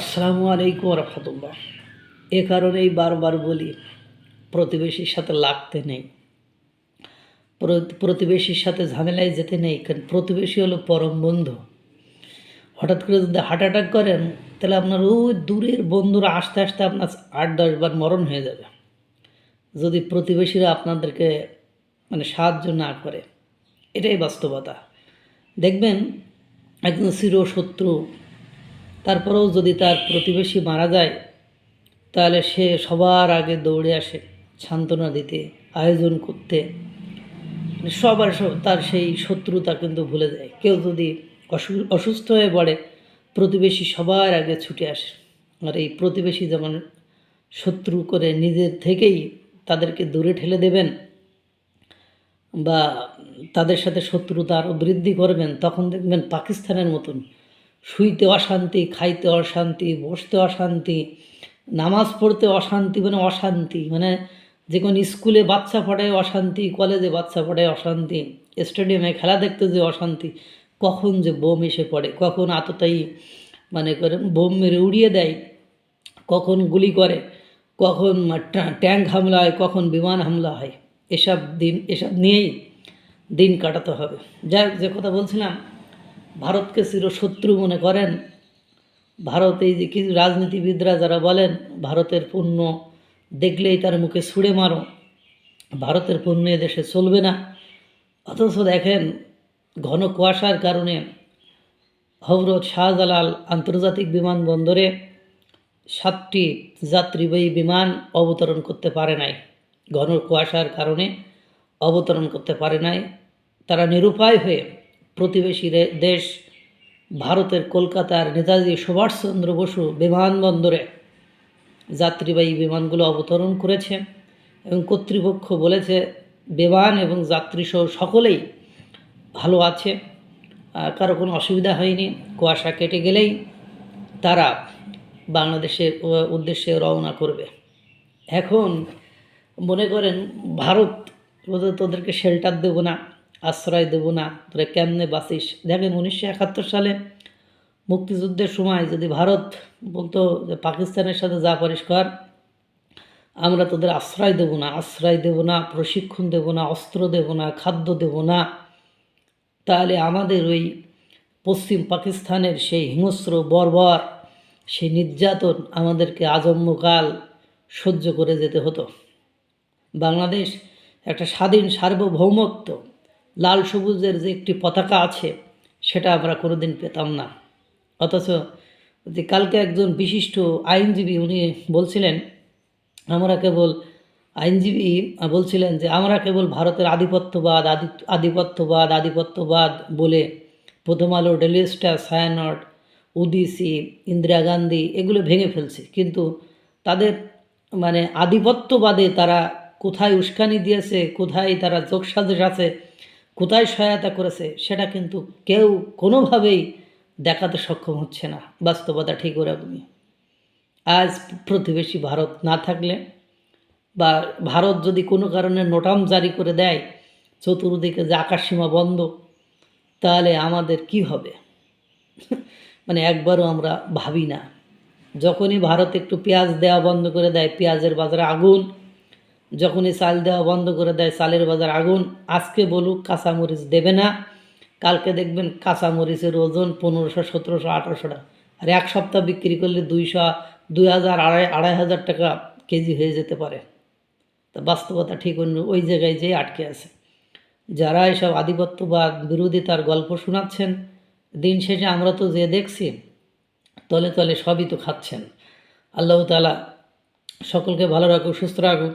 আসসালামু আলাইকুম রহমতুল্লাহ। এ কারণেই বারবার বলি, প্রতিবেশীর সাথে লাগতে নেই। প্রতিবেশীর সাথে ঝামেলায় যেতে নেই, কারণ প্রতিবেশী হলো পরম বন্ধু। হঠাৎ করে যদি হার্ট অ্যাটাক করেন, তাহলে আপনার ওই দূরের বন্ধুরা আসতে আসতে আপনার আট দশ বার মরণ হয়ে যাবে। যদি প্রতিবেশীরা আপনাদেরকে মানে সাহায্য না করে, এটাই বাস্তবতা। দেখবেন, একজন চিরশত্রু তারপরেও যদি তার প্রতিবেশী মারা যায়, তাহলে সে সবার আগে দৌড়ে আসে, সান্ত্বনা দিতে, আয়োজন করতে। মানে সবার সব- তার সেই শত্রুতা কিন্তু ভুলে যায়। কেউ যদি অসু- অসুস্থ হয়ে পড়ে, প্রতিবেশী সবার আগে ছুটে আসে। আর এই প্রতিবেশী যেমন শত্রু করে নিজের থেকেই তাদেরকে দূরে ঠেলে দেবেন বা তাদের সাথে শত্রুতা আরও বৃদ্ধি করবেন, তখন দেখবেন পাকিস্তানের মতন শুইতে অশান্তি, খাইতে অশান্তি, বসতে অশান্তি, নামাজ পড়তে অশান্তি মানে অশান্তি মানে যে কোনো স্কুলে বাচ্চা পড়ায় অশান্তি, কলেজে বাচ্চা পড়ায় অশান্তি, স্টেডিয়ামে খেলা দেখতে যে অশান্তি, কখন যে বোম এসে পড়ে, কখন আততায়ী মানে করে বোম মেরে উড়িয়ে দেয়, কখন গুলি করে, কখন ট্যা- ট্যাঙ্ক হামলা হয়, কখন বিমান হামলা হয়, এসব দিন, এসব নিয়েই দিন কাটাতে হবে। যাই যে কথা বলছিলাম ভারতকে চিরশত্রু মনে করেন। ভারত এই যে কিছু রাজনীতিবিদরা যারা বলেন, ভারতের পণ্য দেখলেই তার মুখে ছুঁড়ে মারো। ভারতের পণ্য দেশে চলবে না। অথচ দেখেন, ঘন কুয়াশার কারণে হজরত শাহজালাল আন্তর্জাতিক বিমানবন্দরে সাতটি যাত্রীবাহী বিমান অবতরণ করতে পারে নাই। ঘন কুয়াশার কারণে অবতরণ করতে পারে নাই। তারা নিরুপায় হয়ে প্রতিবেশী দেশ ভারতের কলকাতার নেতাজি সুভাষচন্দ্র বসু বিমানবন্দরে যাত্রীবাহী বিমানগুলো অবতরণ করেছে এবং কর্তৃপক্ষ বলেছে বিমান এবং যাত্রীসহ সকলেই ভালো আছে কারও কোনো অসুবিধা হয়নি। কুয়াশা কেটে গেলেই তারা বাংলাদেশের উদ্দেশ্যে রওনা করবে। এখন মনে করেন ভারত তোদেরকে শেল্টার দেবো না। আশ্রয় দেবো না। তোরা কেমনে বাঁচিস? দেখেন উনিশশো একাত্তর সালে মুক্তিযুদ্ধের সময় যদি ভারত বলতো যে, পাকিস্তানের সাথে যা পারিস কর, আমরা তোদের আশ্রয় দেবো না। আশ্রয় দেবো না, প্রশিক্ষণ দেবো না, অস্ত্র দেবো না, খাদ্য দেবো না। তাহলে আমাদের ওই পশ্চিম পাকিস্তানের সেই হিংস্র, বর্বর, সেই নির্যাতন আমাদেরকে আজন্মকাল সহ্য করে যেতে হতো। বাংলাদেশ একটা স্বাধীন সার্বভৌমত্ব লাল সবুজের যে একটি পতাকা আছে, সেটা আমরা কোনোদিন পেতাম না। অথচ যে কালকে একজন বিশিষ্ট আইনজীবী উনি বলছিলেন, আমরা কেবল আইনজীবী বলছিলেন যে, আমরা কেবল ভারতের আধিপত্যবাদ আদি আধিপত্যবাদ আধিপত্যবাদ বলে প্রথম আলো ডেলি স্টার, সায়ানট উদিসি ইন্দিরা গান্ধী এগুলো ভেঙে ফেলছে। কিন্তু তাদের মানে আধিপত্যবাদে তারা কোথায় উস্কানি দিয়েছে, কোথায় তারা যোগসাজশ আছে কোথায় সহায়তা করেছে সেটা কিন্তু কেউ কোনোভাবেই দেখাতে সক্ষম হচ্ছে না। বাস্তবতা ঠিক ওরকমই। আজ প্রতিবেশী ভারত না থাকলে বা ভারত যদি কোনো কারণে নোটাম জারি করে দেয়, চতুর্দিকে যে আকাশসীমা বন্ধ, তাহলে আমাদের কি হবে? মানে একবারও আমরা ভাবি না। যখনই ভারত একটু পেঁয়াজ দেওয়া বন্ধ করে দেয়, পেঁয়াজের বাজারে আগুন যখনই চাল দেওয়া বন্ধ করে দেয়, চালের বাজার আগুন, আজকে বলুক কাঁচামরিচ দেবে না। কালকে দেখবেন কাঁচামরিচের ওজন পনেরোশো, সতেরোশো, আঠারোশো টাকা। আর এক সপ্তাহ বিক্রি করলে দুইশো, দুই হাজার, আড়াই আড়াই হাজার টাকা কেজি হয়ে যেতে পারে। তা বাস্তবতা ঠিক অন্য, ওই জায়গায় যেয়ে আটকে আছে। যারা এসব আধিপত্যবাদ বিরোধিতার গল্প শোনাচ্ছেন, দিন শেষে আমরা তো যে দেখছি, তলে তলে সবই তো খাচ্ছেন। আল্লাহ তালা সকলকে ভালো রাখুক, সুস্থ রাখুক।